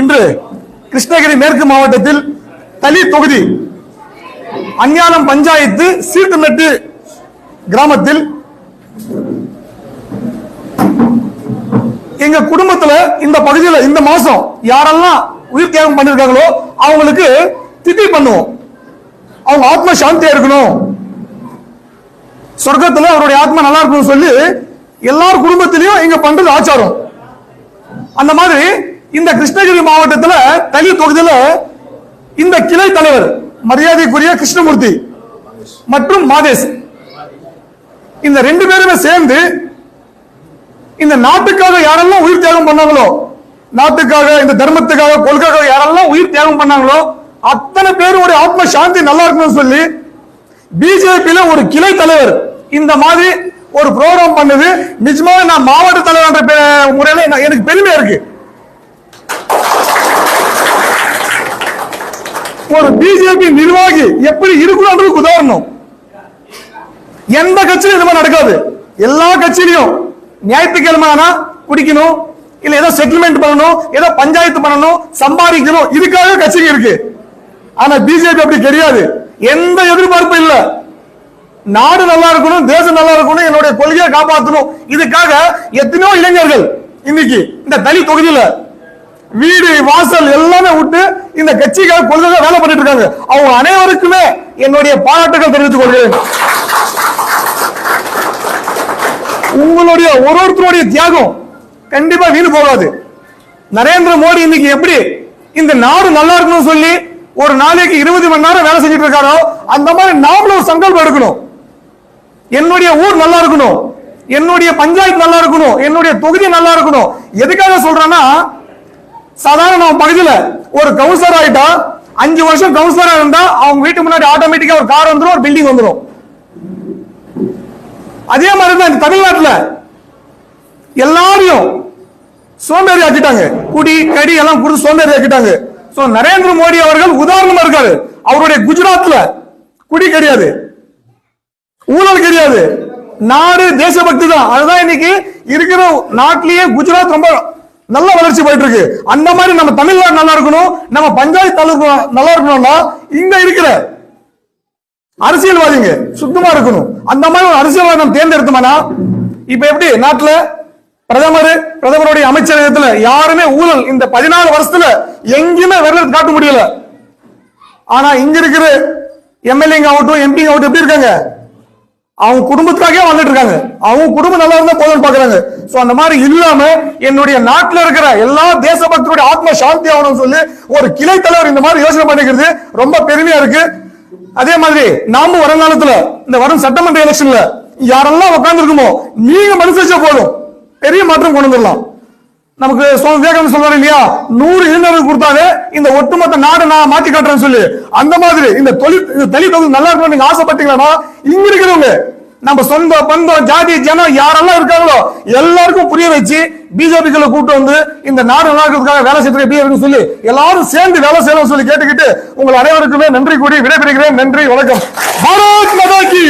இன்று கிருஷ்ணகிரி மேற்கு மாவட்டத்தில் தலி தொகுதி அஞ்ஞானம் பஞ்சாயத்து சீட்டுநட்டு கிராமத்தில் எங்க குடும்பத்துல இந்த பகுதியில இந்த மாசம் யாரெல்லாம் உயிர் தியாகம் பண்ணிருக்காங்களோ அவங்களுக்கு திதி பண்ணுவோம். அவங்க ஆத்ம சாந்தியா இருக்கணும். சொர்க்கத்துல அவருடைய ஆத்மா நல்லா இருக்கணும்னு சொல்லி எல்லார் குடும்பத்திலையும் இங்க பண்றது ஆச்சாரம். அந்த மாதிரி இந்த கிருஷ்ணகிரி மாவட்டத்துல தனி தொகுதியில இந்த கிளை தலைவர் மரியாதைக்குரிய கிருஷ்ணமூர்த்தி மற்றும் மாதேஷ் இந்த ரெண்டு பேருமே சேர்ந்து இந்த நாட்டுக்காக யாரெல்லாம் உயிர் தியாகம் பண்ணாங்களோ நாட்டுக்காக இந்த தர்மத்துக்காக கொள்கைக்காக யாரெல்லாம் உயிர் தியாகம் பண்ணாங்களோ அத்தனை பேருடைய ஆத்ம சாந்தி நல்லா இருக்கணும்னு சொல்லி பிஜேபியில ஒரு கிளை தலைவர் இந்த மாதிரி ஒரு ப்ரோக்ராம் பண்ணுது. நிஜமாவே நான் மாவட்ட தலைவர் முறையில் முறையில எனக்கு பெருமையா இருக்கு. ஒரு பிஜேபி நிர்வாகி எப்படி இருக்கணும்ன்றதுக்கு உதாரணம். எந்த கட்சியிலும் இது மாதிரி நடக்காது. எல்லா கட்சியிலையும் ஞாயிற்றுக்கிழமை ஆனா குடிக்கணும் இல்ல ஏதோ செட்டில்மெண்ட் பண்ணணும் ஏதோ பஞ்சாயத்து பண்ணணும் சம்பாதிக்கணும் இதுக்காக கட்சிங்க இருக்கு. ஆனா பிஜேபி அப்படி கிடையாது. எந்த எதிர்பார்ப்பும் இல்லை. நாடு நல்லா இருக்கணும் தேசம் நல்லா இருக்கணும் என்னுடைய கொள்கையை காப்பாற்றணும். இதுக்காக எத்தனையோ இளைஞர்கள் இன்னைக்கு இந்த தனி தொகுதியில வீடு வாசல் எல்லாமே விட்டு இந்த கட்சிக்காக கொள்கை வேலை பண்ணிட்டு இருக்காங்க. அவங்க அனைவருக்குமே என்னுடைய பாராட்டுகள் தெரிவித்துக் கொள்கிறேன். உங்களுடைய ஒரு ஒருத்தருடைய தியாகம் கண்டிப்பா வீணு போகாது. நரேந்திர மோடி இன்னைக்கு எப்படி இந்த நாடு நல்லா இருக்கணும்னு சொல்லி ஒரு நாளைக்கு இருபது மணி நேரம் வேலை செஞ்சுட்டு இருக்காரோ அந்த மாதிரி நாமளும் ஒரு சங்கல்பம் எடுக்கணும். என்னுடைய ஊர் நல்லா இருக்கணும். என்னுடைய பஞ்சாயத்து நல்லா இருக்கணும். என்னுடைய தொகுதி நல்லா இருக்கணும். எதுக்காக சொல்றேன்னா சாதாரண நம்ம பகுதியில ஒரு கவுன்சிலர் ஆயிட்டா அஞ்சு வருஷம் கவுன்சிலரா இருந்தா அவங்க வீட்டு முன்னாடி ஆட்டோமேட்டிக்கா ஒரு கார் வந்துடும் ஒரு பில்டிங் வந்துடும் அதே மாதிரி தான் இந்த தமிழ்நாட்டில் எல்லாரையும் சோம்பேறி ஆக்கிட்டாங்க. குடி கடி எல்லாம் கொடுத்து சோம்பேறி ஆக்கிட்டாங்க. ஸோ நரேந்திர மோடி அவர்கள் உதாரணமா இருக்காரு. அவருடைய குஜராத்ல குடி கிடையாது. ஊழல் கிடையாது. நாடு தேசபக்தி தான். அதுதான் இன்னைக்கு இருக்கிற நாட்டிலேயே குஜராத் ரொம்ப நல்ல வளர்ச்சி போயிட்டு இருக்கு அந்த மாதிரி நம்ம தமிழ்நாடு நல்லா இருக்கணும். நம்ம பஞ்சாயத்து தாலுகா நல்லா இருக்கணும்னா இங்க இருக்கிற அரசியல்வாதிங்க சுத்தமா இருக்கணும். அந்த மாதிரி ஒரு அரசியல்வாதி நம்ம தேர்ந்தெடுத்தோம்னா இப்ப எப்படி நாட்டுல பிரதமர் பிரதமருடைய அமைச்சரகத்துல யாருமே ஊழல் இந்த பதினாலு வருஷத்துல எங்கேயுமே விரல் காட்ட முடியல. ஆனா இங்க இருக்கிற எம்எல்ஏங்க ஆகட்டும் எம்பிங்க ஆகட்டும் எப்படி இருக்காங்க? அவங்க குடும்பத்துக்காகவே வந்துட்டு இருக்காங்க. அவங்க குடும்பம் நல்லா இருந்தா போதும்னு பாக்குறாங்க. சோ அந்த மாதிரி இல்லாம என்னுடைய நாட்டுல இருக்கிற எல்லா தேசபக்தருடைய ஆத்ம சாந்தி ஆகணும்னு சொல்லி ஒரு கிளை தலைவர் இந்த மாதிரி யோசனை பண்ணிக்கிறது ரொம்ப பெருமையா இருக்கு. அதே மாதிரி நாம வருங்காலத்துல இந்த வரும் சட்டமன்ற எலெக்ஷன்ல யாரெல்லாம் உட்கார்ந்து இருக்குமோ நீங்க மனுஷிச்சா போதும். பெரிய மாற்றம் கொண்டு வந்துடலாம். நமக்கு சுவாமி விவேகானந்தர் சொல்றாரு இல்லையா? நூறு இளைஞர்கள் கொடுத்தாலே இந்த ஒட்டுமொத்த நாடு நான் மாத்தி காட்டுறேன்னு சொல்லி. அந்த மாதிரி இந்த தொழில் இந்த தலித் நல்லா இருக்கணும் நீங்க ஆசைப்பட்டீங்கன்னா இங்க இருக்கிறவங்க நம்ம சொந்த பந்தம் ஜாதி ஜனம் யாரெல்லாம் இருக்காங்களோ எல்லாருக்கும் புரிய வச்சு பிஜேபிக்குள்ள கூட்டு வந்து இந்த நாடு நல்லா இருக்கிறதுக்காக வேலை செய்யறது எப்படி இருக்குன்னு சொல்லி எல்லாரும் சேர்ந்து வேலை செய்யணும்னு சொல்லி கேட்டுக்கிட்டு உங்கள் அனைவருக்குமே நன்றி கூறி விடைபெறுகிறேன். நன்றி வணக்கம். பாரத் மதாக்கி